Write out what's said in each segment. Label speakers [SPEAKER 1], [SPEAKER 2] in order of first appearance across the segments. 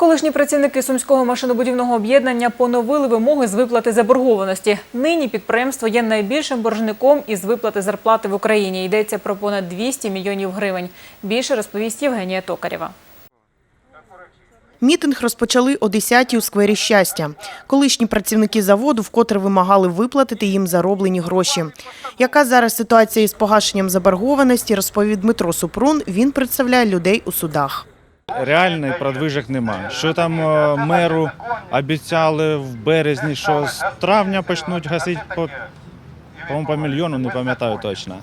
[SPEAKER 1] Колишні працівники сумського машинобудівного об'єднання поновили вимоги з виплати заборгованості. Нині підприємство є найбільшим боржником із виплати зарплати в Україні. Йдеться про понад 200 мільйонів гривень. Більше розповість Євгенія Токарєва.
[SPEAKER 2] Мітинг розпочали о 10-й у сквері щастя. Колишні працівники заводу вкотре вимагали виплатити їм зароблені гроші. Яка зараз ситуація із погашенням заборгованості, розповів Дмитро Супрун. Він представляє людей у судах.
[SPEAKER 3] Реальний продвижок немає. Що там е, меру обіцяли в березні, що з травня почнуть гасити по, по мільйону, не пам'ятаю точно.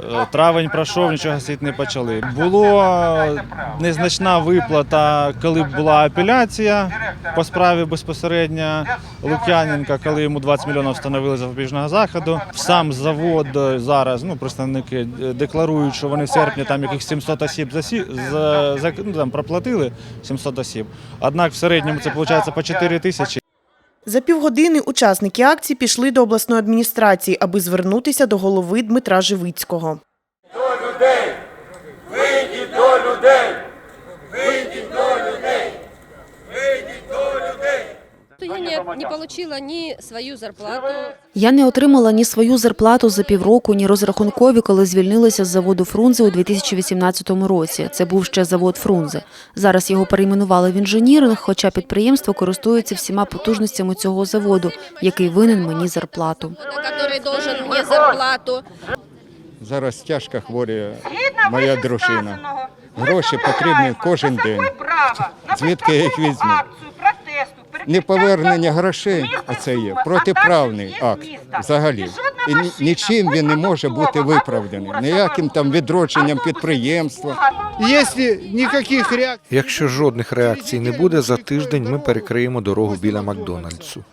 [SPEAKER 3] Е, Травень пройшов, нічого гасити не почали. Була незначна виплата, коли була апеляція по справі безпосередньо Лук'яненка, коли йому 20 мільйонів встановили запобіжного заходу. Сам завод е, зараз, ну представники е, декларують, що вони в серпні там яких 700 осіб засі... за... за... ну, там, проплатили 700 осіб. Однак в середньому це виходить по 4 тисячі.
[SPEAKER 2] За півгодини учасники акції пішли до обласної адміністрації, аби звернутися до голови Дмитра Живицького.
[SPEAKER 4] Я не, не получила ни свою зарплату,
[SPEAKER 5] Я не отримала ні свою зарплату за півроку, ні розрахункові, коли звільнилася з заводу Фрунзе у 2018 році. Це був ще завод Фрунзе. Зараз його перейменували в інженіринг, хоча підприємство користується всіма потужностями цього заводу, який винен мені зарплату.
[SPEAKER 4] должен мне зарплату.
[SPEAKER 6] Зараз тяжко хворіє моя дружина. Гроші потрібні кожен день. Звідки я їх візьму? Неповернення грошей, а це є протиправний акт взагалі. І нічим він не може бути виправданий. Ніяким там відродженням підприємства.
[SPEAKER 7] Якщо.
[SPEAKER 8] Якщо жодних реакцій не буде, за тиждень ми перекриємо дорогу біля Макдональдсу.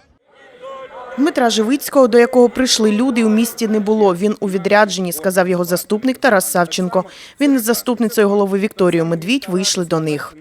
[SPEAKER 2] Дмитра Живицького, до якого прийшли люди, у місті не було. Він у відрядженні, сказав його заступник Тарас Савченко. Він із заступницею голови Вікторією Медвідь вийшли до них.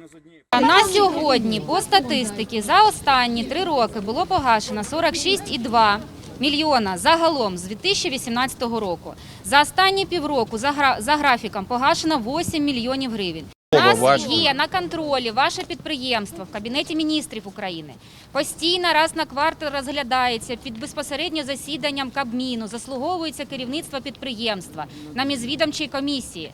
[SPEAKER 9] На сьогодні по статистиці за останні три роки було погашено 46,2 мільйона загалом з 2018 року. За останні півроку за, гра- за графіком погашено 8 мільйонів гривень. У нас є на контролі ваше підприємство в Кабінеті міністрів України. Постійно раз на квартал розглядається під безпосередньо засіданням Кабміну, заслуговується керівництво підприємства на мізвідомчій комісії.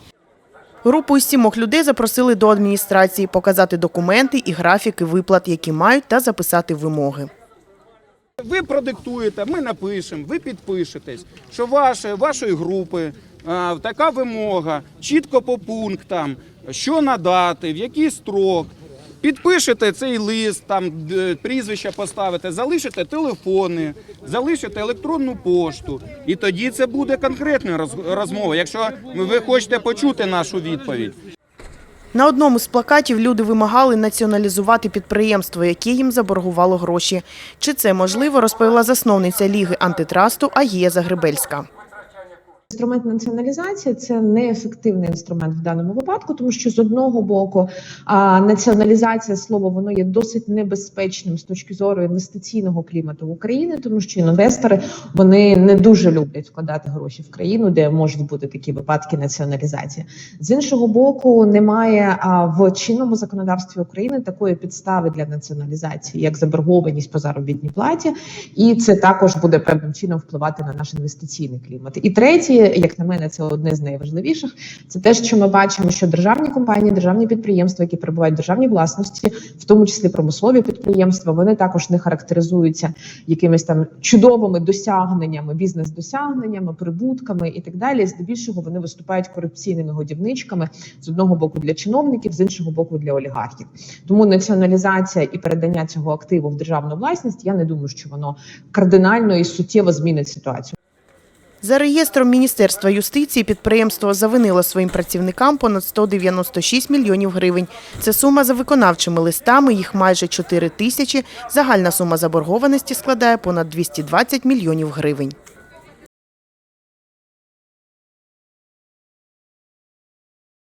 [SPEAKER 2] Групу із сімох людей запросили до адміністрації показати документи і графіки виплат, які мають, та записати вимоги.
[SPEAKER 7] Ви продиктуєте, ми напишемо, ви підпишетесь, що ваше, вашої групи а, така вимога, чітко по пунктам, що надати, в який строк. Підпишете цей лист, там д- прізвище поставите, залишите телефони, залишите електронну пошту. І тоді це буде конкретна роз- розмова, якщо ви хочете почути нашу відповідь.
[SPEAKER 2] На одному з плакатів люди вимагали націоналізувати підприємство, яке їм заборгувало гроші. Чи це можливо, розповіла засновниця Ліги антитрасту Агія Загребельська.
[SPEAKER 10] Інструмент націоналізації це неефективний інструмент в даному випадку, тому що з одного боку а, націоналізація слово воно є досить небезпечним з точки зору інвестиційного клімату в Україні, тому що інвестори вони не дуже люблять вкладати гроші в країну, де можуть бути такі випадки націоналізації. З іншого боку, немає а, в чинному законодавстві України такої підстави для націоналізації, як заборгованість по заробітній платі, і це також буде певним чином впливати на наш інвестиційний клімат. І третє, як на мене, це одне з найважливіших. Це те, що ми бачимо, що державні компанії, державні підприємства, які перебувають в державній власності, в тому числі промислові підприємства, вони також не характеризуються якимись там чудовими досягненнями, бізнес-досягненнями, прибутками і так далі. Здебільшого вони виступають корупційними годівничками з одного боку для чиновників, з іншого боку для олігархів. Тому націоналізація і передання цього активу в державну власність, я не думаю, що воно кардинально і суттєво змінить ситуацію.
[SPEAKER 2] За реєстром Міністерства юстиції підприємство завинило своїм працівникам понад 196 мільйонів гривень. Це сума за виконавчими листами, їх майже 4 тисячі. Загальна сума заборгованості складає понад 220 мільйонів гривень.